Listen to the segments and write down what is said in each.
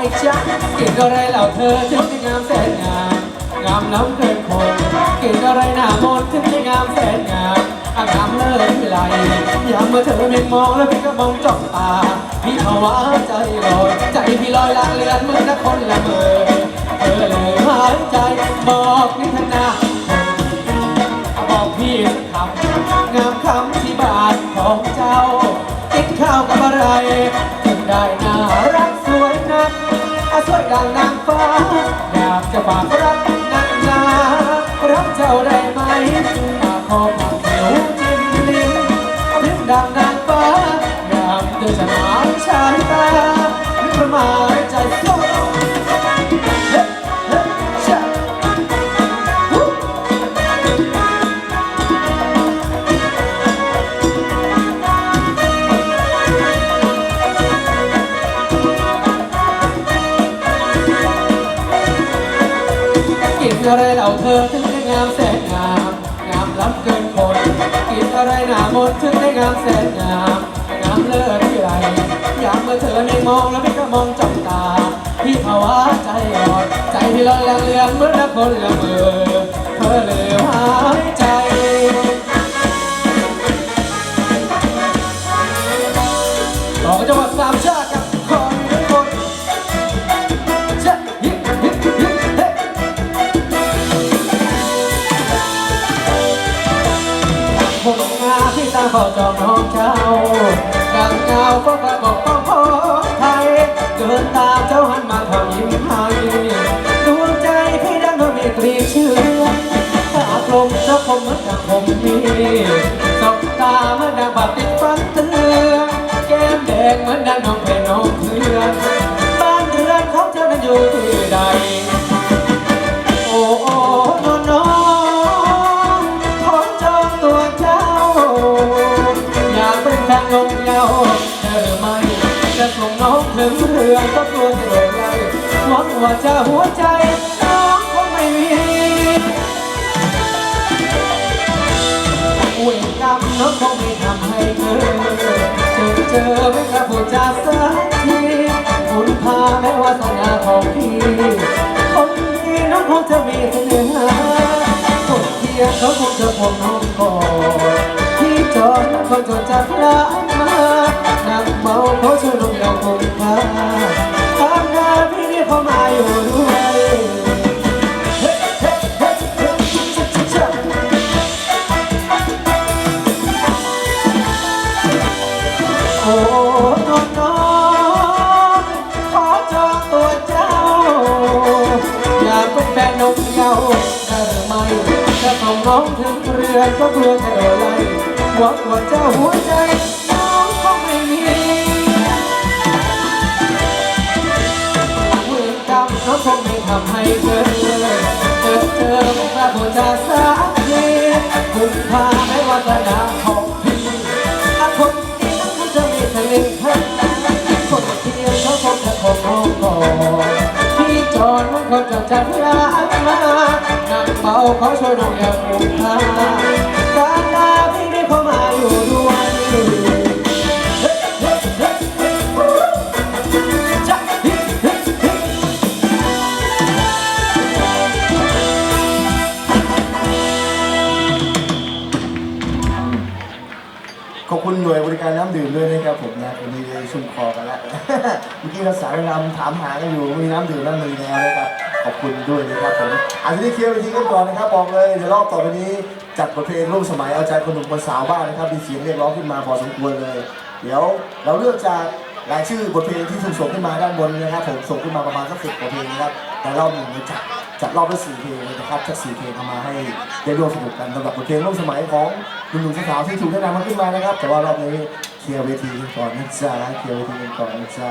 ไงจ๊ะกินอะไรเหล่าเธอถึงได้งามแสนงามงามล้ำเกินคนกินอะไรหน้ามนถึงได้งามแสนงามอางามเลิศวิไลยามเมื่อเธอเมียงมองแล้วพี่ก็มองจ้องตาพี่ภาวะใจลอยใจพี่ลอยลางเลือนเหมือนนักคนละเมอเธอเลยหายใจบอกนิทนาบอกพี่คำงามคำที่บานของเจ้ากินข้าวกับอะไรถึงได้น่ารัก ดังนางฟ้า อยากจะฝากรักนักหนารักเจ้าได้ไหมตาคอผักผิวจิ้มลิ้นลิ้นดังนางฟ้า อยากเธอจะหมามชายตาหรือประมาณใจโอะไรเหล่าเธอถึงได้งามแสนงาม งามล้ำเกินคน กินอะไรหนามนถึงได้งามแสนงาม งามเลิศที่ไรยามเมื่อเธอไม่มองแล้วไม่ก็มองจ้องตา พี่ภาวะใจอ่อน ใจที่ลอยละเลืองเหมือนักคนละเมอเธอเลย หวังว่าจะหัวใจน้องคงไม่มีเวรกรรมน้องคงไม่ทำให้เธอเจอเจอไม่กระพูดจาสักทีคุณพาแม้ว่าสัญญาของพี่คนที่น้องคงจะมีเสน่หาคนเทียงเขาคงจะพงน้องก่อนที่จอดน้องคนจนจากร้านมา ของน้องถึงเรือนก็กลัวจะโดนไล่หวังว่าเจ้าหัวใจน้องคงไม่มีเวรกรรมน้องคงไม่ทำให้เธอเจอเจอไม่กล้าพูดจาสักทีคุณพา ขาช่วยน้องอย่างมุขาการลาพี่ได้เข้ามาอยู่ด้วยเฮ้เขอบคุณหน่วยบริการน้ำดื่มด้วยนะครับผมนะวันนี้เลยชุ่มคอกันแล้วเมื่อกี้เราสายรำถามหากันอยู่มีน้ำดื่มน้ำมีแล้วนะครับ ขอบคุณด้วยนะครับผมอันนี้เคลียร์ไปทีกันก่อนนะครับบอกเลยเดี๋ยวรอบต่อไปนี้จัดบทเพลงร่วมสมัยเอาใจคนหนุ่มคนสาวบ้างนะครับมีเสียงเรียกร้องขึ้นมาพอสมควรเลย เดี๋ยวเราเลือกจากรายชื่อบทเพลงที่ถูกส่งขึ้นมาด้านบนนะครับผมส่งขึ้นมาประมาณสักสิบกว่าเพลงนะครับแต่รอบหนึ่งจัดจัดรอบละสี่เพลงเลยนะครับจากสี่เพลงเอามาให้ได้ร่วมสนุกกันสำหรับบทเพลงร่วมสมัยของหนุ่มๆสาวๆที่ถูกแนะนำมาขึ้นมานะครับ แต่ว่ารอบนี้เคลียร์เวทีกันก่อนนะจ๊ะเคลียร์เวทีกันก่อนนะจ๊ะ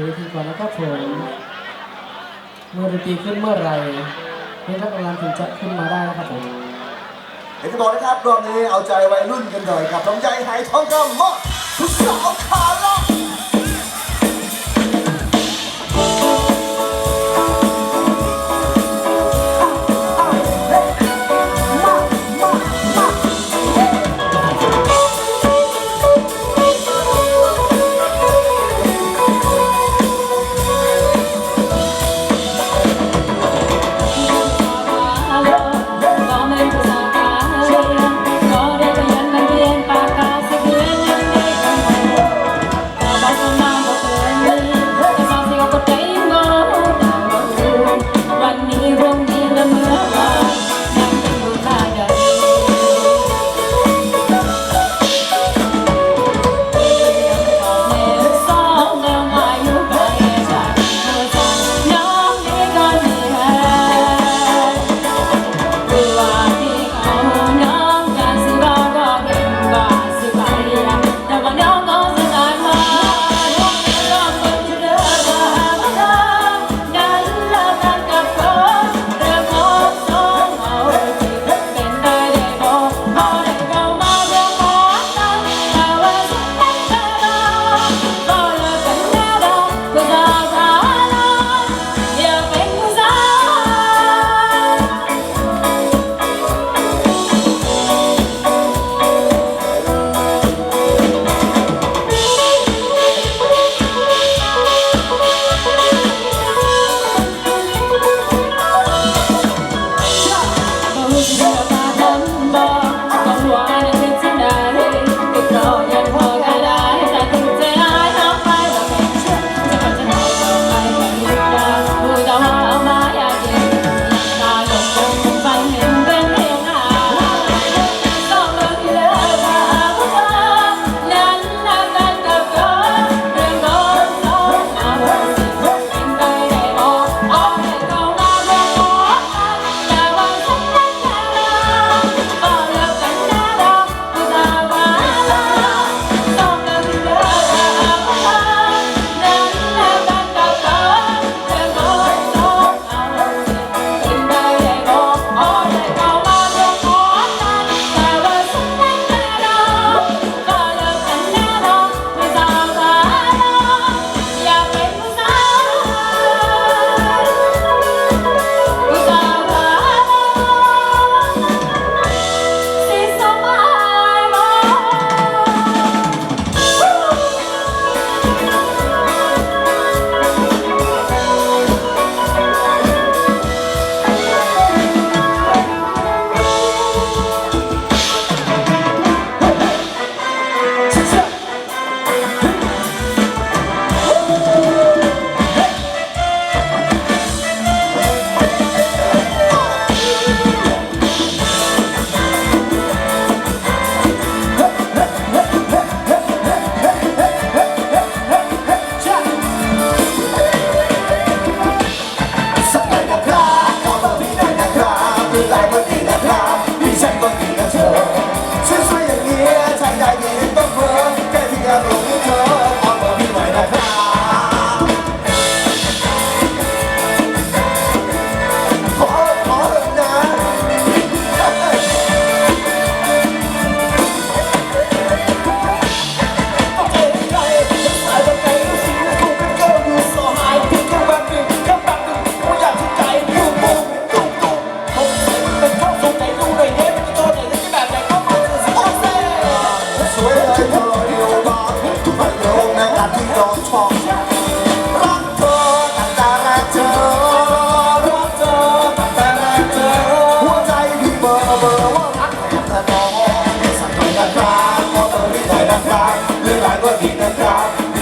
คือวิธีก่อนนะครับผมเมื่อดนตรีขึ้นเมื่อไหรนี่ถ้ากำลังถึงจะขึ้นมาได้นะครับผมเดี๋ยวจะบอกนะครับรอบนี้เอาใจวัยรุ่นกันหน่อยกับน้องใจหายทองคำมาทุกสาวขา alive.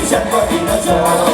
December in the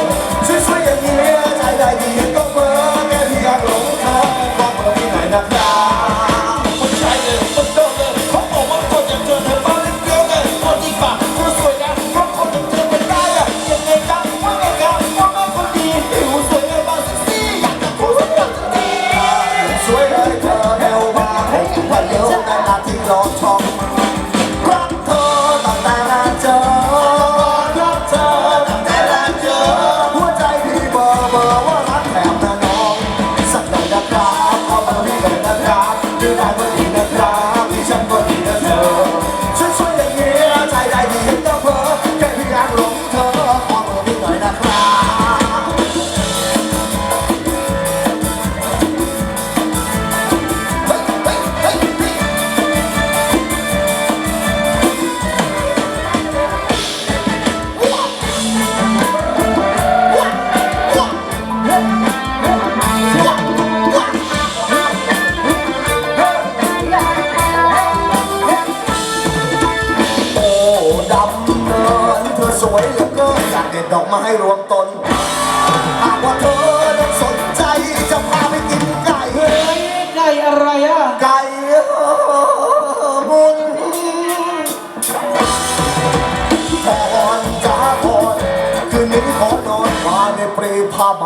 ไก่บุญก่อนจ้าก่อนคืนนี้ขอนอนมาในเปรย์ผ้าใบ